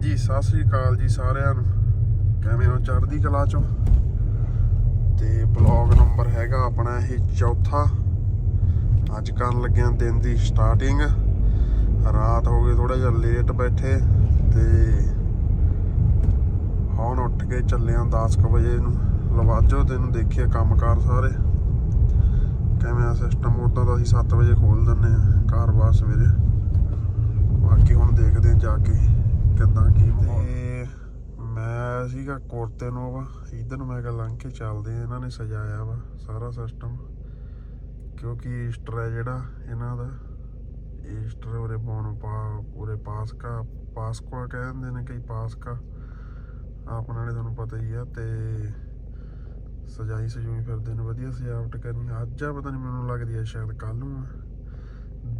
ਹਾਂਜੀ ਸਤਿ ਸ੍ਰੀ ਅਕਾਲ ਜੀ ਸਾਰਿਆਂ ਨੂੰ। ਕਿਵੇਂ ਹੋ ਚੜ੍ਹਦੀ ਕਲਾ ਚੋਂ? ਤੇ ਬਲੌਗ ਨੰਬਰ ਹੈਗਾ ਆਪਣਾ ਇਹ ਚੌਥਾ। ਅੱਜ ਕਰਨ ਲੱਗਿਆ ਦਿਨ ਦੀ ਸਟਾਰਟਿੰਗ ਰਾਤ ਹੋ ਗਈ ਥੋੜਾ ਜਿਹਾ ਲੇਟ ਬੈਠੇ ਤੇ ਹੁਣ ਉੱਠ ਕੇ ਚੱਲਿਆ ਹਾਂ 10 ਕੁ ਵਜੇ ਨੂੰ। ਲਵਾਜੋ ਤੈਨੂੰ ਦੇਖੀਏ ਕੰਮਕਾਰ ਸਾਰੇ। ਕਿਵੇਂ ਆ ਸਿਸਟਮ ਉਦਾਂ ਦਾ ਅਸੀਂ 7 ਵਜੇ ਖੋਲ ਦਿੰਨੇ ਆ ਕਾਰੋਬਾਰ ਸਵੇਰੇ। ਬਾਕੀ ਹੁਣ ਦੇਖਦੇ ਹਾਂ ਜਾ ਕੇ। ਕਿੱਦਾਂ ਕੀ ਤੇ ਮੈਂ ਸੀਗਾ ਕੋਰਤੇ ਨੂੰ ਵਾ ਇਧਰ ਨੂੰ ਮੈਂ ਕਿਹਾ ਲੰਘ ਕੇ ਚੱਲਦੇ ਆ ਇਹਨਾਂ ਨੇ ਸਜਾਇਆ ਵਾ ਸਾਰਾ ਸਿਸਟਮ ਕਿਉਂਕਿ ਈਸਟਰ ਹੈ ਜਿਹੜਾ ਇਹਨਾਂ ਦਾ। ਈਸਟਰ ਉਰੇ ਬੋਨ ਪਾ ਉਰੇ ਪਾਸਕਾ ਪਾਸਕਵਾ ਕਹਿੰਦੇ ਨੇ ਕਈ ਪਾਸਕਾ ਆਪਣਾ ਨੇ ਤੁਹਾਨੂੰ ਪਤਾ ਹੀ ਆ ਤੇ ਸਜਾਈ ਸਜੂਈ ਫਿਰਦੇ ਨੇ ਵਧੀਆ ਸਜਾਵਟ ਕਰਨੀ। ਅੱਜ ਆ ਪਤਾ ਨਹੀਂ ਮੈਨੂੰ ਲੱਗਦੀ ਆ ਸ਼ਾਇਦ ਕੱਲ ਨੂੰ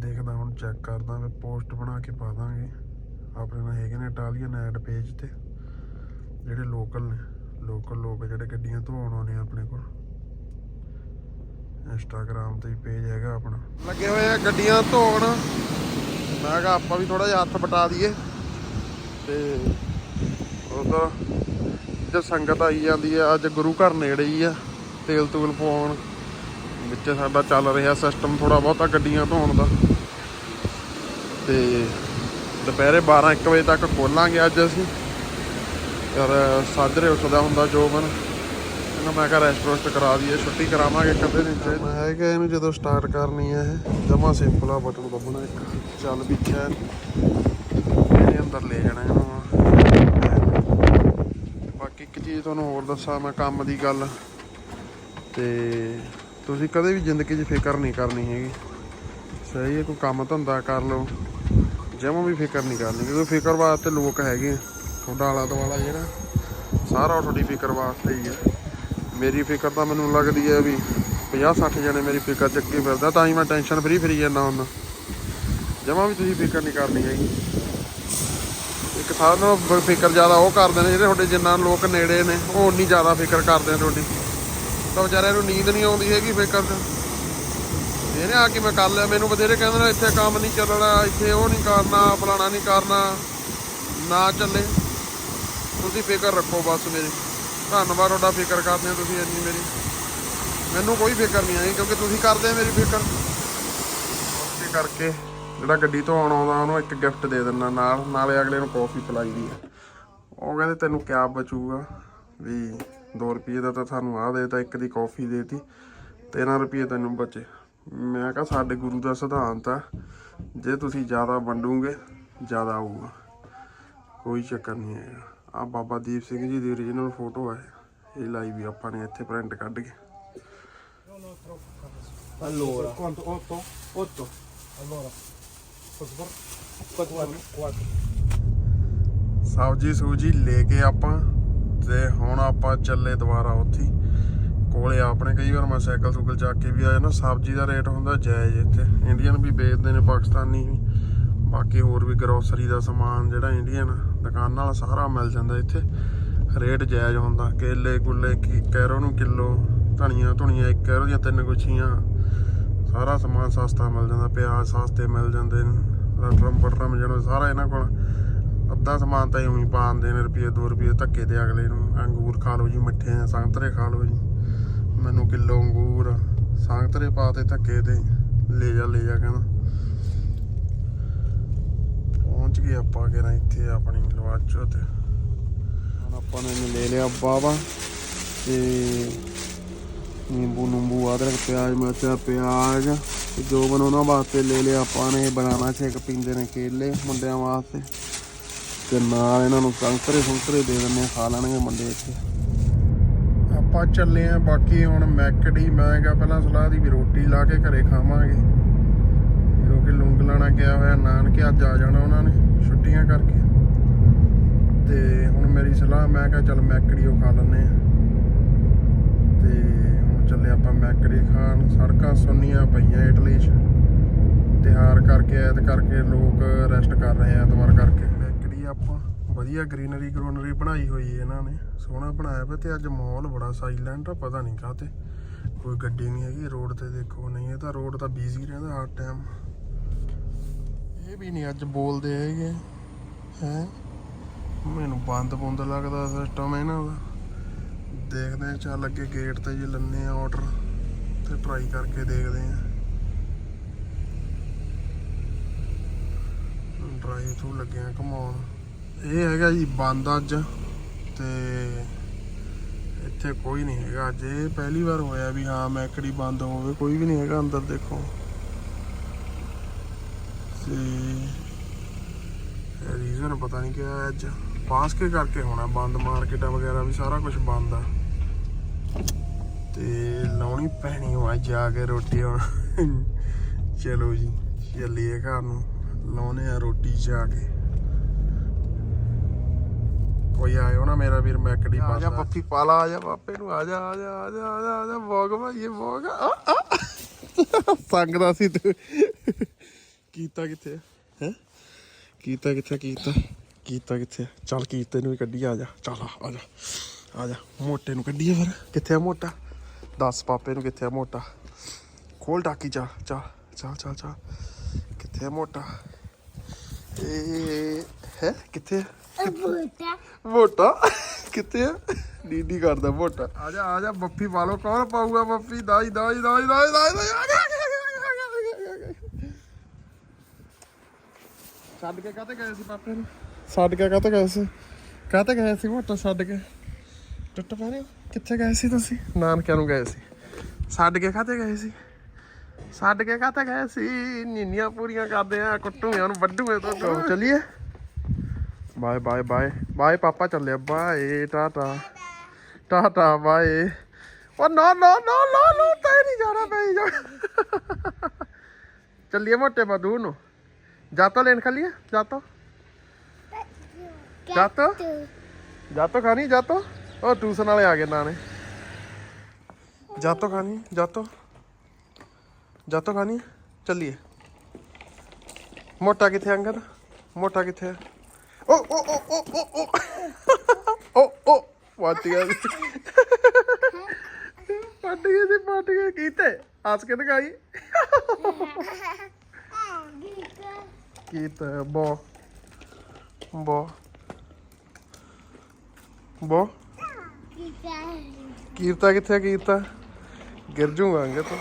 ਦੇਖਦਾ ਹੁਣ ਚੈੱਕ ਕਰਦਾ ਮੈਂ ਪੋਸਟ ਬਣਾ ਕੇ ਪਾ ਦਾਂਗੇ। ਆਪਣੇ ਨਾਲ ਹੈਗੇ ਨੇ ਇਟਾਲੀਅਨ ਐਡ ਪੇਜ ਤੇ, ਜਿਹੜੇ ਲੋਕਲ ਨੇ ਲੋਕਲ ਲੋਕ ਜਿਹੜੇ ਗੱਡੀਆਂ ਧੋਣ ਆਉਂਦੇ ਆ ਆਪਣੇ ਕੋਲ। ਇੰਸਟਾਗ੍ਰam ਤੇ ਵੀ ਪੇਜ ਹੈਗਾ ਆਪਣਾ। ਲੱਗੇ ਹੋਏ ਆ ਗੱਡੀਆਂ ਧੋਣ। ਮੈਂ ਕਿਹਾ ਆਪਾਂ ਵੀ ਥੋੜਾ ਜਿਹਾ ਹੱਥ ਬਟਾ ਦਈਏ। ਤੇ ਉਧਰ ਜੇ ਸੰਗਤ ਆਈ ਜਾਂਦੀ ਆ, ਅੱਜ ਗੁਰੂ ਘਰ ਨੇੜੇ ਹੀ ਆ, ਤੇਲ ਤੂਲ ਪਾਉਣ ਵਿੱਚ ਸਾਡਾ ਚੱਲ ਰਿਹਾ ਸਿਸਟਮ ਥੋੜਾ ਬਹੁਤਾ ਗੱਡੀਆਂ ਧੋਣ ਦਾ। ਤੇ ਦੁਪਹਿਰੇ 12 1 ਵਜੇ ਤੱਕ ਖੋਲਾਂਗੇ ਅੱਜ ਅਸੀਂ। ਯਾਰ ਸਾਜਰੇ ਉੱਠਦਾ ਹੁੰਦਾ ਜੋਬਨ। ਇਹਨੂੰ ਮੈਂ ਕਿਹਾ ਰੈਸਟ ਰੋਸਟ ਕਰਾ ਦਈਏ, ਛੁੱਟੀ ਕਰਾਵਾਂਗੇ ਕਦੇ ਨਹੀਂ ਚ। ਹੈ ਕਿ ਇਹਨੂੰ ਜਦੋਂ ਸਟਾਰਟ ਕਰਨੀ ਹੈ ਇਹ, ਜਮਾ ਸਿੰਪਲ ਆ ਬਟਨ ਦੱਬਣਾ ਇੱਕ। ਚੱਲ ਪਿੱਛੇ। ਇਹਦੇ ਅੰਦਰ ਲੈ ਜਾਣਾ ਇਹਨੂੰ ਬਾਕੀ ਇੱਕ ਚੀਜ਼ ਤੁਹਾਨੂੰ ਹੋਰ ਦੱਸਾਂ, ਮੈਂ ਕੰਮ ਦੀ ਗੱਲ। ਤੇ ਤੁਸੀਂ ਕਦੇ ਵੀ ਜ਼ਿੰਦਗੀ 'ਚ ਫਿਕਰ ਨਹੀਂ ਕਰਨੀ ਹੈਗੀ। ਸਹੀ ਹੈ, ਕੋਈ ਕੰਮ ਧੰਦਾ ਕਰ ਲਓ। ਜਮਾਂ ਵੀ ਫਿਕਰ ਨਹੀਂ ਕਰਨੀ, ਕਿਉਂਕਿ ਫਿਕਰ ਵਾਸਤੇ ਲੋਕ ਹੈਗੇ ਆ। ਤੁਹਾਡਾ ਆਲਾ ਦੁਆਲਾ ਜਿਹੜਾ, ਸਾਰਾ ਤੁਹਾਡੀ ਫਿਕਰ ਵਾਸਤੇ ਹੀ ਹੈ ਮੇਰੀ ਫਿਕਰ ਤਾਂ ਮੈਨੂੰ ਲੱਗਦੀ ਹੈ ਵੀ 50 60 ਜਣੇ ਮੇਰੀ ਫਿਕਰ ਚੱਕੀ ਫਿਰਦਾ, ਤਾਂ ਹੀ ਮੈਂ ਟੈਨਸ਼ਨ ਫਰੀ ਫਰੀ ਜਾਂਦਾ ਹੁੰਦਾ। ਜਮਾਂ ਵੀ ਤੁਸੀਂ ਫਿਕਰ ਨਹੀਂ ਕਰਨੀ ਹੈਗੀ। ਇੱਕ ਸਾਰਿਆਂ ਨਾਲੋਂ ਫਿਕਰ ਜ਼ਿਆਦਾ ਉਹ ਕਰਦੇ ਨੇ ਜਿਹੜੇ ਤੁਹਾਡੇ ਜਿੰਨਾ ਲੋਕ ਨੇੜੇ ਨੇ, ਉਹ ਉਨੀ ਜ਼ਿਆਦਾ ਫਿਕਰ ਕਰਦੇ ਨੇ ਤੁਹਾਡੀ। ਤਾਂ ਵਿਚਾਰਿਆਂ ਨੂੰ ਨੀਂਦ ਨਹੀਂ ਆਉਂਦੀ ਹੈਗੀ ਫਿਕਰ ਤੇ ਇਹਨੇ ਆ ਕੇ ਮੈਂ ਕਰ ਲਿਆ? ਮੈਨੂੰ ਬਥੇਰੇ ਕਹਿੰਦੇ ਨੇ, ਇੱਥੇ ਕੰਮ ਨਹੀਂ ਚੱਲਣਾ, ਇੱਥੇ ਉਹ ਨਹੀਂ ਕਰਨਾ, ਫਲਾਣਾ ਨਹੀਂ ਕਰਨਾ। ਨਾ ਚੱਲੇ। ਤੁਸੀਂ ਫਿਕਰ ਰੱਖੋ ਬਸ ਮੇਰੀ। ਧੰਨਵਾਦ, ਤੁਹਾਡਾ ਫਿਕਰ ਕਰਦੇ ਹੋ ਤੁਸੀਂ ਇੰਨੀ ਮੇਰੀ। ਮੈਨੂੰ ਕੋਈ ਫਿਕਰ ਨਹੀਂ ਆਈ, ਕਿਉਂਕਿ ਤੁਸੀਂ ਕਰਦੇ ਮੇਰੀ ਫਿਕਰ। ਇਸੇ ਕਰਕੇ ਜਿਹੜਾ ਗੱਡੀ ਤੋਂ ਆਉਣ ਆਉਂਦਾ, ਉਹਨੂੰ ਇੱਕ ਗਿਫਟ ਦੇ ਦਿੰਦਾ ਨਾਲ। ਨਾਲੇ ਅਗਲੇ ਨੂੰ ਕੌਫੀ ਪਿਲਾਈ ਦੀ ਹੈ ਉਹ ਕਹਿੰਦੇ, ਤੈਨੂੰ ਕਿਆ ਬਚੂਗਾ? ਵੀ 2 ਰੁਪਏ ਦਾ ਤਾਂ ਤੁਹਾਨੂੰ ਆ ਦੇ ਤਾਂ ਇੱਕ ਦੀ ਕੌਫੀ ਦੇਤੀ। 13 ਰੁਪਏ ਤੈਨੂੰ ਬਚੇ। ਮੈਂ ਕਿਹਾ ਸਾਡੇ ਗੁਰੂ ਦਾ ਸਿਧਾਂਤ ਆ ਜੇ ਤੁਸੀਂ ਜ਼ਿਆਦਾ ਵੰਡੋਗੇ ਜ਼ਿਆਦਾ ਆਊਗਾ ਕੋਈ ਚੱਕਰ ਨਹੀਂ ਹੈਗਾ ਆ ਬਾਬਾ ਦੀਪ ਸਿੰਘ ਜੀ ਦੀ origignal ਫੋਟੋ ਹੈ ਇਹ ਲਾਈ ਵੀ ਆਪਾਂ ਨੇ ਇੱਥੇ ਪ੍ਰਿੰਟ ਕੱਢ ਕੇ Allora, quanto? 8? 8. Allora, posso fare? 4. 4. ਸਬਜੀ ਸੂਜੀ ਲੈ ਕੇ ਆਪਾਂ ਤੇ ਹੁਣ ਆਪਾਂ ਚੱਲੇ ਦੁਬਾਰਾ ਉੱਥੇ ਹੀ। ਕੋਲੇ ਆਪਣੇ ਕਈ ਵਾਰ ਮੈਂ ਸਾਈਕਲ ਸੁਕਲ ਚੱਕ ਕੇ ਵੀ ਆ ਨਾ ਸਬਜੀ ਦਾ ਰੇਟ ਹੁੰਦਾ ਜਾਇਜ਼ ਇੱਥੇ। ਇੰਡੀਅਨ ਵੀ ਵੇਚਦੇ ਨੇ, ਪਾਕਿਸਤਾਨੀ ਵੀ। ਬਾਕੀ ਹੋਰ ਵੀ ਗਰੋਸਰੀ ਦਾ ਸਮਾਨ ਜਿਹੜਾ ਇੰਡੀਅਨ ਦੁਕਾਨਾਂ ਨਾਲ ਸਾਰਾ ਮਿਲ ਜਾਂਦਾ ਇੱਥੇ। ਰੇਟ ਜਾਇਜ਼ ਹੁੰਦਾ, ਕੇਲੇ ਕੁੱਲੇ, ਕੀ ਕੈਰੋ ਨੂੰ ਕਿਲੋ, ਧਨੀਆ ਧੁਣੀਆਂ ਇੱਕ ਕੈਰੋ ਦੀਆਂ ਤਿੰਨ ਗੁੱਛੀਆਂ। ਸਾਰਾ ਸਮਾਨ ਸਸਤਾ ਮਿਲ ਜਾਂਦਾ, ਪਿਆਜ਼ ਸਸਤੇ ਮਿਲ ਜਾਂਦੇ ਨੇ। ਰਟਰਮ ਪਟਰਮ ਜਿਹੜਾ ਸਾਰਾ ਇਹਨਾਂ ਕੋਲ। ਅੱਧਾ ਸਮਾਨ ਤਾਂ ਇਉਂ ਹੀ ਪਾ ਦਿੰਦੇ ਨੇ ਰੁਪਏ 2 ਰੁਪਏ ਧੱਕੇ ਦੇ ਅਗਲੇ ਨੂੰ। ਅੰਗੂਰ ਖਾ ਲਓ ਜੀ, ਮਿੱਠੇ ਆ ਸੰਗਤਰੇ ਖਾ ਲਓ ਜੀ। ਮੈਨੂੰ ਕਿਲੋ ਅੰਗੂਰ ਸੰਗਤਰੇ ਪਾਤੇ ਧੱਕੇ ਤੇ ਲੈ ਜਾ ਲੈ ਜਾ ਕਹਿੰਦਾ ਪਹੁੰਚ ਗਏ ਆਪਾਂ ਕਿਹੜਾ ਇੱਥੇ ਆਪਣੀ ਲਵਾਚੋ ਤੇ। ਹੁਣ ਆਪਾਂ ਨੇ ਲੈ ਲਿਆ ਬਾਵਾ ਤੇ ਨਿੰਬੂ ਨਿੰਬੂ ਅਦਰਕ ਪਿਆਜ਼ ਮਿਰਚਾ ਪਿਆਜ਼। ਜੋ ਬਣ ਉਹਨਾਂ ਵਾਸਤੇ ਲੈ ਲਿਆ ਆਪਾਂ ਨੇ ਬਨਾਨਾ ਸ਼ੇਕ ਪੀਂਦੇ ਨੇ ਕੇਲੇ ਮੁੰਡਿਆਂ ਵਾਸਤੇ। ਤੇ ਨਾਲ ਇਹਨਾਂ ਨੂੰ ਸੰਤਰੇ ਸੰਤਰੇ ਦੇ ਦਿੰਦੇ ਆ, ਖਾ ਲੈਣਗੇ ਮੁੰਡੇ ਇੱਥੇ। ਆਪਾਂ ਚੱਲੇ ਆ, ਬਾਕੀ ਹੁਣ ਮੈਕਡੀ ਮੈਂ ਕਿਹਾ ਪਹਿਲਾਂ ਸਲਾਹ ਦੀ ਵੀ ਰੋਟੀ ਲਾ ਕੇ ਘਰੇ ਖਾਵਾਂਗੇ। ਕਿਉਂਕਿ ਲੂੰਗ ਲਾਣਾ ਗਿਆ ਹੋਇਆ, ਨਾਨਕੇ ਅੱਜ ਆ ਜਾਣਾ ਉਹਨਾਂ ਨੇ, ਛੁੱਟੀਆਂ ਕਰਕੇ। ਤੇ ਹੁਣ ਮੇਰੀ ਸਲਾਹ, ਮੈਂ ਕਿਹਾ ਚੱਲ ਮੈਕੜੀ ਉਹ ਖਾ ਲੈਂਦੇ ਆ। ਤੇ ਹੁਣ ਚੱਲੇ ਆਪਾਂ ਮੈਕੜੀ ਖਾਣ, ਸੜਕਾਂ ਸੁੰਨੀਆਂ ਪਈਆਂ ਇਟਲੀ 'ਚ। ਤਿਹਾਰ ਕਰਕੇ ਐਤ ਕਰਕੇ ਲੋਕ ਰੈਸਟ ਕਰ ਰਹੇ ਆ, ਐਤਵਾਰ ਕਰਕੇ। ਮੈਕੜੀ ਆਪਾਂ ਵਧੀਆ ਗ੍ਰੀਨਰੀ ਗਰੋਨਰੀ ਬਣਾਈ ਹੋਈ ਹੈ ਇਹਨਾਂ ਨੇ, ਸੋਹਣਾ ਬਣਾਇਆ ਪਿਆ ਤੇ ਅੱਜ ਮਾਹੌਲ ਬੜਾ ਸਾਇਲੈਂਟ ਆ, ਪਤਾ ਨਹੀਂ ਕਾਤੇ ਕੋਈ ਗੱਡੀ ਨਹੀਂ ਹੈਗੀ ਰੋਡ ਤੇ ਦੇਖੋ, ਨਹੀਂ ਇਹ ਤਾਂ ਰੋਡ ਤਾਂ ਬਿਜ਼ੀ ਰਹਿੰਦਾ ਹਰ ਟਾਈਮ ਇਹ ਵੀ ਨਹੀਂ ਅੱਜ ਬੋਲਦੇ ਹੈਗੇ, ਹੈ? ਮੈਨੂੰ ਬੰਦ ਬੰਦ ਲੱਗਦਾ ਸਿਸਟਮ ਇਹਨਾਂ ਦਾ। ਦੇਖਦੇ ਆ ਚੱਲ ਅੱਗੇ ਗੇਟ ਤੇ ਜੇ ਲੰਨੇ ਆ ਆਰਡਰ ਤੇ ਟਰਾਈ ਕਰਕੇ ਦੇਖਦੇ ਆ ਡਰਾਈਵ ਥਰੂ ਲੱਗੇ ਆ ਘਮਾਉਣ। ਇਹ ਹੈਗਾ ਜੀ ਬੰਦ ਅੱਜ ਤੇ ਇੱਥੇ ਕੋਈ ਨਹੀਂ ਹੈਗਾ ਅੱਜ। ਇਹ ਪਹਿਲੀ ਵਾਰ ਹੋਇਆ ਵੀ ਹਾਂ ਮੈਕੜੀ ਬੰਦ ਹੋਵੇ, ਕੋਈ ਵੀ ਨਹੀਂ ਹੈਗਾ ਅੰਦਰ ਦੇਖੋ। ਤੇ ਰੀਜ਼ਨ ਪਤਾ ਨਹੀਂ ਕਿਹਾ ਅੱਜ। ਪਾਸ ਕੇ ਕਰਕੇ ਹੋਣਾ ਬੰਦ, ਮਾਰਕੀਟਾਂ ਵਗੈਰਾ ਵੀ ਸਾਰਾ ਕੁਝ ਬੰਦ ਆ। ਤੇ ਲਾਉਣੀ ਪੈਣੀ ਹੋ ਜਾ ਕੇ ਰੋਟੀ ਹੁਣ। ਚਲੋ ਜੀ, ਚੱਲੀਏ ਘਰ ਨੂੰ। ਲਾਉਨੇ ਆ ਰੋਟੀ ਜਾ ਕੇ। ਕੋਈ ਆਇਓ ਨਾ ਮੇਰਾ ਵੀਰ ਮੈਕੜੀ ਆ ਜਾ ਪੱਪੀ ਪਾਲਾ ਆ ਜਾ ਪਾਪੇ ਨੂੰ ਆ ਜਾ ਆ ਜਾ ਆ ਜਾ ਆ ਜਾ ਆ ਜਾ ਵੋਗ ਭਾਈਏ ਵੋਗ ਆ ਆ। ਸੰਗਦਾ ਸੀ ਤੂੰ। ਕੀਤਾ ਕਿੱਥੇ ਹੈ? ਕੀਤਾ ਕਿੱਥੇ ਕੀਤਾ? ਕੀਤਾ ਕਿੱਥੇ ਚੱਲ ਕੀਤੇ ਨੂੰ ਵੀ ਕੱਢੀ ਆ ਜਾ ਚੱਲ ਆ ਆ ਜਾ ਆ ਜਾ। ਮੋਟੇ ਨੂੰ ਕੱਢੀਏ ਫਿਰ। ਕਿੱਥੇ ਆ ਮੋਟਾ? ਦੱਸ ਪਾਪੇ ਨੂੰ ਕਿੱਥੇ ਆ ਮੋਟਾ? ਖੋਲ ਟਾਕੀ ਚੱਲ ਚੱਲ ਚੱਲ ਚੱਲ ਚੱਲ ਕਿੱਥੇ ਆ ਮੋਟਾ? ਇਹ ਹੈ ਕਿੱਥੇ ਆ? ਬੂਟਾ ਮੋਟਾ ਕਿੱਥੇ ਆ? ਡੀਡੀ ਕਰਦਾ ਮੋਟਾ ਆ ਜਾ ਆ ਜਾ ਬੱਫੀ ਪਾ ਲਓ। ਕੌਣ ਪਾਊਗਾ ਬੱਫੀ? ਦਾਈ ਦਾਈ ਦਾਈ ਦਾਈ ਦਾਈ ਦਾਈ ਆ ਗਿਆ। ਛੱਡ ਕੇ ਕਾਤੇ ਗਏ ਸੀ ਪਾਪੇ ਨੂੰ? ਛੱਡ ਕੇ ਕਾਤੇ ਗਏ ਸੀ? ਕਾਤੇ ਗਏ ਸੀ ਮੋਟਾ ਛੱਡ ਕੇ? ਟੁੱਟ ਪਾਣੇ ਕਿੱਥੇ ਗਏ ਸੀ ਤੁਸੀਂ? ਨਾਨਕਿਆਂ ਨੂੰ ਗਏ ਸੀ। ਛੱਡ ਕੇ ਕਾਤੇ ਗਏ ਸੀ? ਛੱਡ ਕੇ ਕਾਤੇ ਗਏ ਸੀ? ਨੀਨੀਆਂ ਪੂਰੀਆਂ ਕਰਦੇ ਆ ਕੁੱਟੂਆਂ ਨੂੰ ਵੱਡੂਏ ਤੋਂ। ਚਲੋ ਚੱਲੀਏ। Bye bye bye. ਬਾਏ, ਪਾਪਾ ਚੱਲਿਆ। ਬਾਏ, ਟਾਟਾ। ਟਾਟਾ, ਬਾਏ। ਉਹ ਨਾ ਨਾ ਨਾ ਨਾ ਨਾ, ਤੈ ਨਹੀਂ ਜਾਣਾ ਪਈ ਜਾ ਚੱਲੀਏ ਮੋਟੇ ਬਦੂ ਨੂੰ। ਜਾਤੋ ਲੈਣ ਖਲੀਏ ਜਾਤੋ? ਜਾਤੋ? ਜਾਤੋ ਖਾਣੀ, ਜਾਤੋ? ਉਹ ਟਿਊਸ਼ਨ ਵਾਲੇ ਆ ਗਏ ਨਾਲੇ ਜਾਤੋ ਖਾਣੀ, ਜਾਤੋ? ਜਾਤੋ ਖਾਣੀ? ਚੱਲੀਏ। ਮੋਟਾ ਕਿੱਥੇ ਅੰਗਦ? ਮੋਟਾ ਕਿੱਥੇ ਹੈ ਓ ਓ ਓ ਓ ਓ ਓ। ਓ ਓ ਪੱਟ ਗਿਆ ਸੀ। ਪੱਟ ਗਿਆ ਸੀ ਪੱਟ ਗਿਆ। ਕੀਤੇ, ਹੱਸ ਕੇ ਦਿਖਾਈ। ਕੀਤੇ, ਬੋ ਬੋ ਬੋ। ਕੀਰਤਾ ਕਿੱਥੇ ਆ, ਕੀਰਤਾ? ਗਿਰ ਜੂਗਾ ਅੰਗੇ ਤੋਂ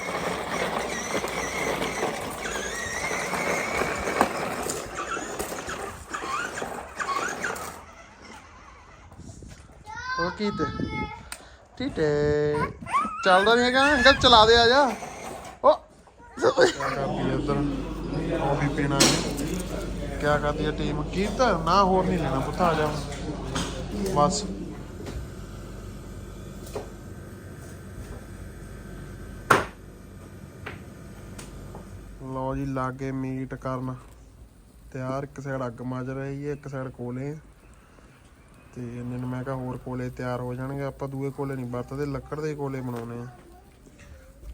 ਉਹ ਟੀਟੇ ਚੱਲਦਾ ਨਹੀਂ ਹੈਗਾ, ਅੰਕਲ ਚਲਾ ਦੇ ਆ ਜਾ। ਓ। ਉਧਰ ਉਹ ਪੀਣਾ ਕੀ ਕਰਦੀ ਹੈ ਟੀਮ ਕੀਤਾ ਨਾ ਹੋਰ ਨਹੀਂ ਲੈਣਾ ਪੁੱਤ, ਆ ਜਾ ਬਸ। ਲਓ ਜੀ, ਲਾਗੇ ਮੀਟ ਕਰਨ। ਤਿਆਰ, ਇੱਕ ਸਾਈਡ ਅੱਗ ਮੱਜ ਰਹੀ ਹੈ, ਇੱਕ ਸਾਈਡ ਕੋਲੇ। ਤੇ ਇਹਨਾਂ ਨੂੰ ਮੈਂ ਕਿਹਾ ਹੋਰ ਕੋਲੇ ਤਿਆਰ ਹੋ ਜਾਣਗੇ ਆਪਾਂ ਦੂਏ ਕੋਲੇ ਨਹੀਂ ਵਰਤਦੇ ਲੱਕੜ ਦੇ ਕੋਲੇ ਬਣਾਉਣੇ ਆ।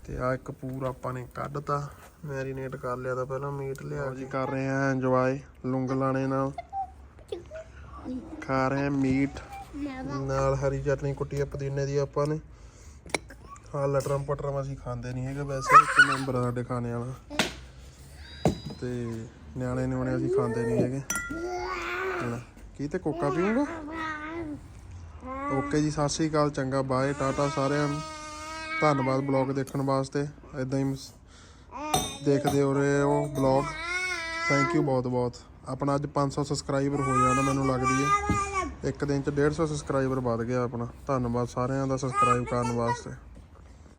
ਤੇ ਆ ਇੱਕ ਪੂਰਾ ਆਪਾਂ ਨੇ ਕੱਢਤਾ ਮੈਰੀਨੇਟ ਕਰ ਲਿਆ ਤਾਂ ਪਹਿਲਾਂ ਮੀਟ ਲਿਆ ਜੀ ਕਰ ਰਹੇ ਆ ਇੰਜੋਏ ਲੁੰਗ ਲਾਣੇ ਨਾਲ। ਖਾ ਰਹੇ ਆ ਮੀਟ। ਨਾਲ ਹਰੀ ਚਟਨੀ ਕੁੱਟੀ ਆ ਪੁਦੀਨੇ ਦੀ ਆਪਾਂ ਨੇ। ਹਾਂ ਲਟਰਮ ਪਟਰਮ ਅਸੀਂ ਖਾਂਦੇ ਨਹੀਂ ਹੈਗੇ ਵੈਸੇ ਇੱਕ ਮੈਂਬਰ ਆ ਸਾਡੇ ਖਾਣੇ ਵਾਲਾ। ਤੇ ਨਿਆਣੇ ਨਿਆਣੇ ਅਸੀਂ ਖਾਂਦੇ ਨਹੀਂ ਹੈਗੇ। ਕੀ ਤੇ ਕੋਕਾ ਪੀਊਂਗਾ? ਓਕੇ ਜੀ, ਸਤਿ ਸ੍ਰੀ ਅਕਾਲ, ਚੰਗਾ, ਬਾਏ, ਟਾਟਾ ਸਾਰਿਆਂ ਨੂੰ। ਧੰਨਵਾਦ ਬਲੌਗ ਦੇਖਣ ਵਾਸਤੇ। ਇਦਾਂ ਹੀ ਦੇਖਦੇ ਹੋ ਰਹੇ ਹੋ ਬਲੌਗ। ਥੈਂਕ ਯੂ ਬਹੁਤ ਬਹੁਤ। ਆਪਣਾ ਅੱਜ 500 ਸਬਸਕ੍ਰਾਈਬਰ ਹੋ ਜਾਣਾ ਮੈਨੂੰ ਲੱਗਦੀ ਹੈ। ਇੱਕ ਦਿਨ ਚ 150 ਸਬਸਕ੍ਰਾਈਬਰ ਵੱਧ ਗਿਆ ਆਪਣਾ। ਧੰਨਵਾਦ ਸਾਰਿਆਂ ਦਾ ਸਬਸਕ੍ਰਾਈਬ ਕਰਨ ਵਾਸਤੇ।